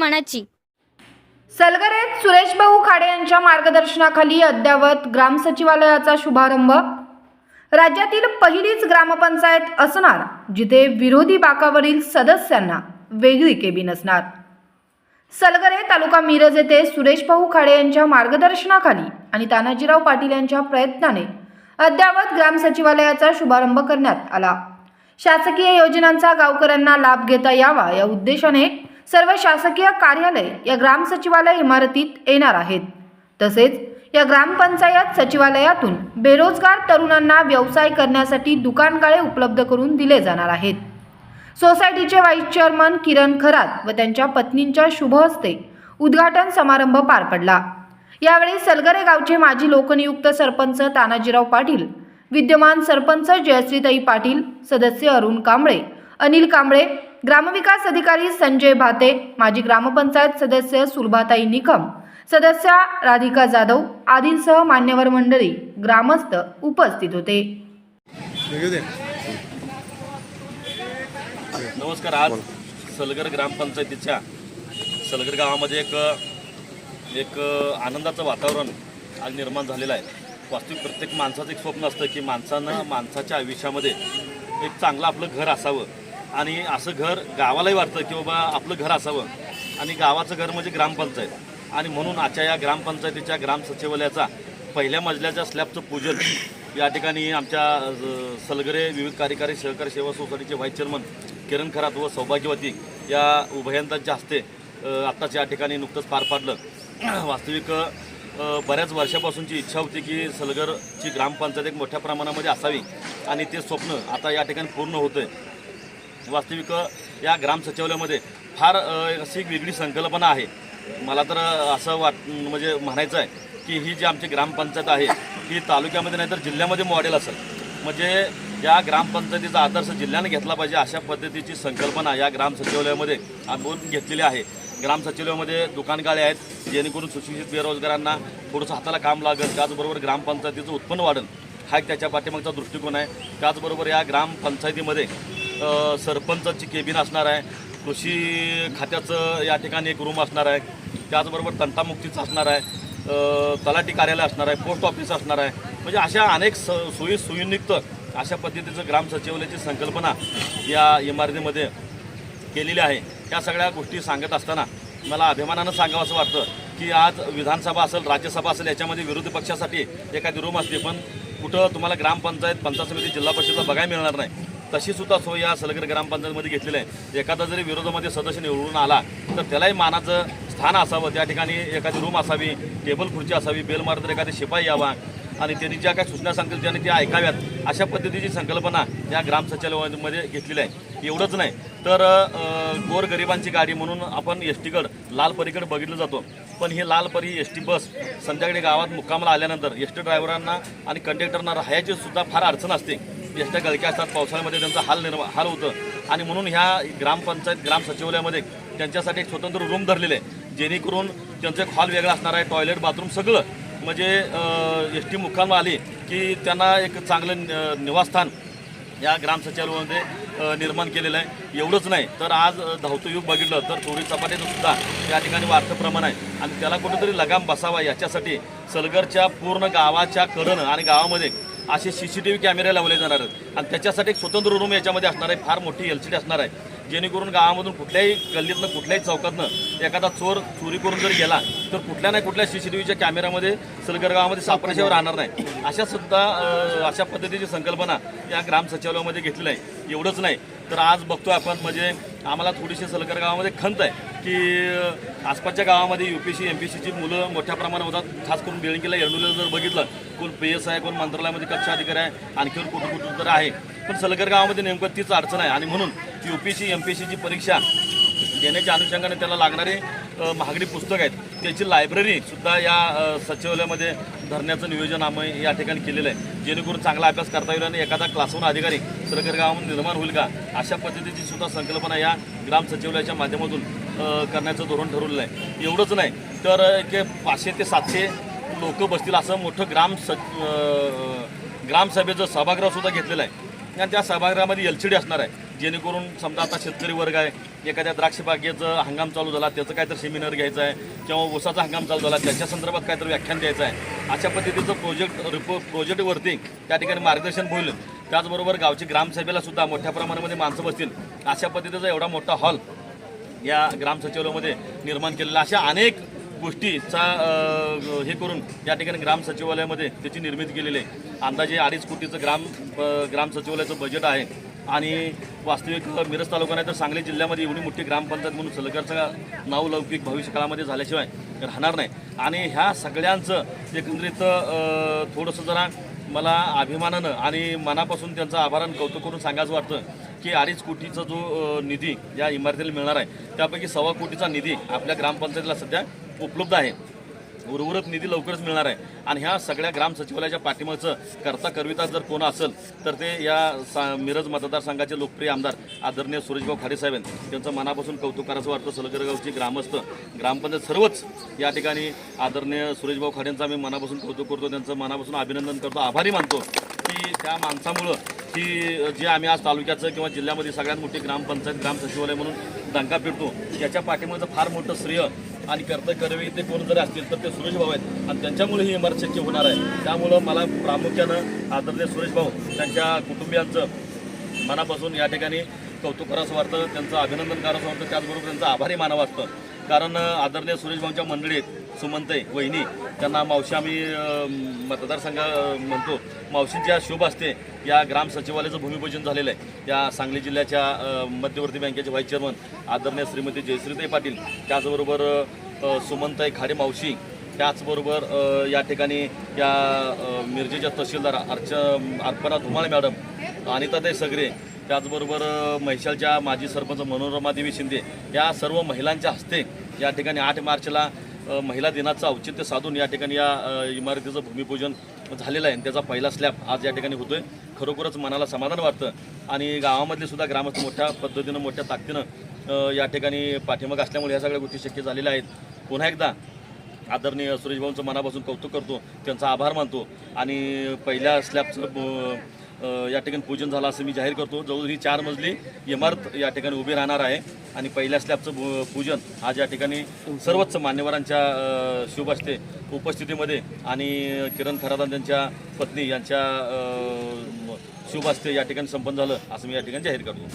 मनाची. सलगरेत सुरेश भाऊ खाडे यांच्या मार्गदर्शनाखाली अद्ययावत ग्राम सचिवालयाचा शुभारंभ. राज्यातील पहिलीच ग्रामपंचायत असणार जिथे विरोधी बाकावरील सदस्यांना वेगळी केबिन असणार सलगरे तालुका मिरज येथे सुरेश भाऊ खाडे यांच्या मार्गदर्शनाखाली आणि तानाजीराव पाटील यांच्या प्रयत्नाने अद्ययावत ग्राम सचिवालयाचा शुभारंभ करण्यात आला. शासकीय योजनांचा गावकऱ्यांना लाभ घेता यावा या उद्देशाने सर्व शासकीय कार्यालय या ग्राम सचिवालय इमारतीत येणार आहेत. तसेच या ग्रामपंचायत सचिवालयातून बेरोजगार तरुणांना व्यवसाय करण्यासाठी दुकानगाळे उपलब्ध करून दिले जाणार आहेत. सोसायटीचे व्हाईस चेअरमन किरण खरात व त्यांच्या पत्नींच्या शुभ हस्ते उद्घाटन समारंभ पार पडला. यावेळी सलगरे गावचे माजी लोकनियुक्त सरपंच तानाजीराव पाटील विद्यमान सरपंच जयश्रीताई पाटील सदस्य अरुण कांबळे अनिल कांबळे ग्रामविकास अधिकारी संजय भाते माजी ग्रामपंचायत सदस्य सुलभाताई निकम सदस्या राधिका जाधव आदींसह मान्यवर मंडळी ग्रामस्थ उपस्थित होते. नमस्कार आज सलगर ग्रामपंचायतीच्या सलगर गावामध्ये एक एक आनंदाचं वातावरण आज निर्माण झालेलं आहे. वास्तविक प्रत्येक माणसाचं एक स्वप्न असतं की माणसानं माणसाच्या आयुष्यामध्ये एक चांगलं आपलं घर असावं. आणि असं घर गावालाही वाटतं की बाबा आपलं घर असावं. आणि गावाचं घर म्हणजे ग्रामपंचायत. आणि म्हणून आजच्या या ग्रामपंचायतीच्या ग्राम सचिवालयाचा पहिल्या मजल्याच्या स्लॅबचं पूजन या ठिकाणी आमच्या सलगरे विविध कार्यकारी सहकारी सेवा सोसायटीचे व्हाईस चेअरमन किरण खरात व सौभाग्यवती या उभयंतांच्या हस्ते आत्ताच या ठिकाणी नुकतंच पार पाडलं. वास्तविक बऱ्याच वर्षापासूनची इच्छा होती की सलगरची ग्रामपंचायत एक मोठ्या प्रमाणामध्ये असावी. आणि ते स्वप्न आता या ठिकाणी पूर्ण होतं आहे वास्तविक या ग्राम सचिवालयामध्ये फार अशी वेगळी संकल्पना आहे. मला तर असं वाट म्हणजे म्हणायचं आहे की ही जी आमची ग्रामपंचायत आहे ही तालुक्यामध्ये नाही तर जिल्ह्यामध्ये मॉडेल असेल. म्हणजे या ग्रामपंचायतीचा आदर्श जिल्ह्याने घेतला पाहिजे अशा पद्धतीची संकल्पना या ग्राम सचिवालयामध्ये आपण घेतलेली आहे. ग्राम सचिवालयामध्ये दुकानगाळे आहेत जेणेकरून सुशिक्षित बेरोजगारांना थोडंसं हाताला काम लागेल. त्याचबरोबर ग्रामपंचायतीचं उत्पन्न वाढेल. हा एक त्याच्या पाठीमागचा दृष्टिकोन आहे. त्याचबरोबर या ग्रामपंचायतीमध्ये सरपंचाची केबिन असणार आहे कृषी खात्याचं या ठिकाणी एक रूम असणार आहे त्याचबरोबर तंटामुक्तीचं असणार आहे तलाठी कार्यालय असणार आहे पोस्ट ऑफिस असणार आहे. म्हणजे अशा अनेक स सोयी सुयुक्त अशा पद्धतीचं ग्राम सचिवालयाची संकल्पना या इमारतीमध्ये केलेली आहे. या सगळ्या गोष्टी सांगत असताना मला अभिमानानं सांगावं असं वाटतं की आज विधानसभा असेल राज्यसभा असेल याच्यामध्ये विरोधी पक्षासाठी एखादी रूम असते पण कुठं तुम्हाला ग्रामपंचायत पंचायत समिती जिल्हा परिषदला बघायला मिळणार नाही. तशी सुद्धा सोय या सलगर ग्रामपंचायतमध्ये घेतलेली आहे. एखादा जरी विरोधामध्ये सदस्य निवडून आला तर त्यालाही मानाचं स्थान असावं. त्या ठिकाणी एखादी रूम असावी टेबल खुर्ची असावी बेल मारत एखादी शिपाई यावा. आणि त्यांनी ज्या काही सूचना सांगतील त्यांनी त्या ऐकाव्यात. अशा पद्धतीची संकल्पना या ग्राम सचिवालयामध्ये घेतलेली आहे. एवढंच नाही तर गोरगरिबांची गाडी म्हणून आपण एस टीकडं लालपरीकडे बघितलं जातो. पण ही लाल परी एस टी बस संध्याकाळी गावात मुक्कामाला आल्यानंतर एस टी ड्रायव्हरांना आणि कंडक्टरना राहायची सुद्धा फार अडचण असते. एसट्या गळक्या असतात पावसाळ्यामध्ये त्यांचा हाल निर्मा हाल होतं. आणि म्हणून ह्या ग्रामपंचायत ग्राम सचिवालयामध्ये त्यांच्यासाठी एक स्वतंत्र रूम धरलेले आहे. जेणेकरून त्यांचं एक हॉल वेगळा असणार आहे टॉयलेट बाथरूम सगळं. म्हणजे एस टी मुक्काम आली की त्यांना एक चांगलं निवासस्थान या ग्राम सचिवालयामध्ये निर्माण केलेलं आहे. एवढंच नाही तर आज धावतो युग बघितलं तर चोरी चपाटीचं सुद्धा त्या ठिकाणी वाढतं प्रमाण आहे. आणि त्याला कुठेतरी लगाम बसावा याच्यासाठी सलगरच्या पूर्ण गावाच्या कडनं आणि गावामध्ये असे सी सी टी व्ही कॅमेरे लावले जाणार आहेत. आणि त्याच्यासाठी एक स्वतंत्र रूम याच्यामध्ये असणार आहे. फार मोठी एल सी डी असणार आहे. जेणेकरून गावामधून कुठल्याही गल्लीतनं कुठल्याही चौकातनं एखादा चोर चोरी करून जर गेला तर कुठल्या नाही कुठल्या सी सी टी व्हीच्या कॅमेऱ्यामध्ये सलगर गावामध्ये सापडाशिवाय राहणार नाही. अशा सुद्धा अशा पद्धतीची संकल्पना या ग्राम सचिवालयामध्ये घेतलेली आहे. एवढंच नाही. तर आज बघतोय आपण म्हणजे आम्हाला थोडीशी सलकर गावामध्ये खंत आहे की आसपासच्या गावामध्ये U P S C M P मुलं मोठ्या प्रमाणात होतात. खास करून बेळंकीला एरडोलीला जर बघितलं कोण पी एस आहे कोण मंत्रालयामध्ये कक्षा अधिकारी आहे आणखीवर कुठं कुठं तर आहे. पण सलगर गावामध्ये नेमकं तीच अडचण आहे आणि म्हणून U P S C M P परीक्षा देण्याच्या अनुषंगाने त्याला लागणारे महागडी पुस्तक आहेत. त्याची लायब्ररीसुद्धा या सचिवालयामध्ये धरण्याचं नियोजन आम्ही या ठिकाणी केलेलं आहे. जेणेकरून चांगला अभ्यास करता येईल आणि एखादा क्लासहून अधिकारी सरकारी गावामध्ये निर्माण होईल का? अशा पद्धतीची सुद्धा संकल्पना या ग्राम सचिवालयाच्या माध्यमातून करण्याचं धोरण ठरवलेलं आहे. एवढंच नाही तर एक पाचशे ते सातशे लोक बसतील असं मोठं ग्राम स ग्रामसभेचं सभागृहसुद्धा घेतलेलं आहे. आणि त्या सभागृहामध्ये एल सी डी असणार आहे. जेणेकरून समजा आता शेतकरी वर्ग आहे एखाद्या द्राक्ष बागेचं हंगाम चालू झाला त्याचं काहीतरी सेमिनार घ्यायचं आहे किंवा ऊसाचा हंगाम चालू झाला त्याच्या संदर्भात काहीतरी व्याख्यान द्यायचं आहे. अशा पद्धतीचं प्रोजेक्ट रिपो प्रोजेक्टवरती त्या ठिकाणी मार्गदर्शन होईल. त्याचबरोबर गावची ग्रामसभेला सुद्धा मोठ्या प्रमाणामध्ये माणसं बसतील. अशा पद्धतीचा एवढा मोठा हॉल या ग्राम सचिवालयामध्ये निर्माण केलेला अशा अनेक गोष्टीचा हे करून या ठिकाणी ग्राम सचिवालयामध्ये त्याची निर्मिती केलेली आहे. अंदाजे अडीच कोटीचं ग्राम ग्राम सचिवालयाचं बजेट आहे. आणि वास्तविक मिरज तालुका नाही तर सांगली जिल्ह्यामध्ये एवढी मोठी ग्रामपंचायत म्हणून सलगरचं नाव लौकिक भविष्य काळामध्ये झाल्याशिवाय राहणार नाही. आणि ह्या सगळ्यांचं एकंदरीत थोडंसं जरा मला अभिमानानं आणि मनापासून त्यांचं आभारानं कौतुक करून सांगायचं वाटतं की अडीच कोटीचा जो निधी या इमारतीला मिळणार आहे त्यापैकी सव्वा कोटीचा निधी आपल्या ग्रामपंचायतीला सध्या उपलब्ध आहे. उर्वरित निधी लवकरच मिळणार आहे. आणि ह्या सगळ्या ग्राम सचिवालयाच्या पाठीमागचं करता करविता जर कोण असेल तर ते या सा मिरज मतदारसंघाचे लोकप्रिय आमदार आदरणीय सुरेशभाऊ खाडेसाहेब आहेत. त्यांचं मनापासून कौतुकाराचं वाटतं. सलगरगावची ग्रामस्थ ग्रामपंचायत सर्वच या ठिकाणी आदरणीय सुरेशभाऊ खाडेंचं आम्ही मनापासून कौतुक करतो. त्यांचं मनापासून अभिनंदन करतो. आभारी मानतो की त्या माणसामुळं की जे आम्ही आज तालुक्याचं किंवा जिल्ह्यामध्ये सगळ्यात मोठी ग्रामपंचायत ग्राम सचिवालय म्हणून दंका फिरतो याच्या पाठीमागचं फार मोठं श्रेय आणि कर्तव्य कर्वे ते कोण जरी असतील तर ते सुरेश भाऊ आहेत. आणि त्यांच्यामुळे ही इमारत शक्य होणार आहे. त्यामुळं मला प्रामुख्यानं आदरणीय सुरेश भाऊ त्यांच्या कुटुंबियांचं मनापासून या ठिकाणी कौतुक करावं वाटतं. त्यांचं अभिनंदन करावं वाटतं. त्याचबरोबर त्यांचं आभारी मानावं वाटतं कारण आदरणीय सुरेश भाऊंच्या मंडळीत सुमंतई वहिनी त्यांना मावशी आम्ही मतदारसंघ म्हणतो मावशींच्या शुभ असते. या ग्राम सचिवालयाचं भूमिपूजन झालेलं आहे. या सांगली जिल्ह्याच्या मध्यवर्ती बँकेचे व्हाईस चेअरमन आदरणीय श्रीमती जयश्रीताई पाटील त्याचबरोबर सुमंतई खाडे मावशी त्याचबरोबर या ठिकाणी या मिरजेच्या तहसीलदार अर्च अर्पणा धुमाळ मॅडम अनिताताई सगरे त्याचबरोबर महिशालच्या माजी सरपंच मनोरमा देवी शिंदे या सर्व महिलांच्या हस्ते या ठिकाणी आठ मार्चला महिला दिनाचं औचित्य साधून या ठिकाणी या इमारतीचं भूमिपूजन झालेलं आहे. आणि त्याचा पहिला स्लॅब आज या ठिकाणी होतोय. खरोखरच मनाला समाधान वाटतं. आणि गावामधले सुद्धा ग्रामस्थ मोठ्या पद्धतीनं मोठ्या ताकदीनं या ठिकाणी पाठिंबा असल्यामुळे ह्या सगळ्या गोष्टी शक्य झालेल्या आहेत. पुन्हा एकदा आदरणीय सुरेश भाऊंचं मनापासून कौतुक करतो. त्यांचा आभार मानतो. आणि पहिल्या स्लॅबचं या ठिकाणी पूजन झालं असं मी जाहीर करतो. जवळ ही चार मजली इमारत या ठिकाणी उभी राहणार आहे. आणि पहिल्या स्लॅबचं पूजन आज या ठिकाणी सर्वच मान्यवरांच्या शुभ असते उपस्थितीमध्ये आणि किरण खरादान यांच्या पत्नी यांच्या शुभ असते या ठिकाणी संपन्न झालं असं मी या ठिकाणी जाहीर करतो.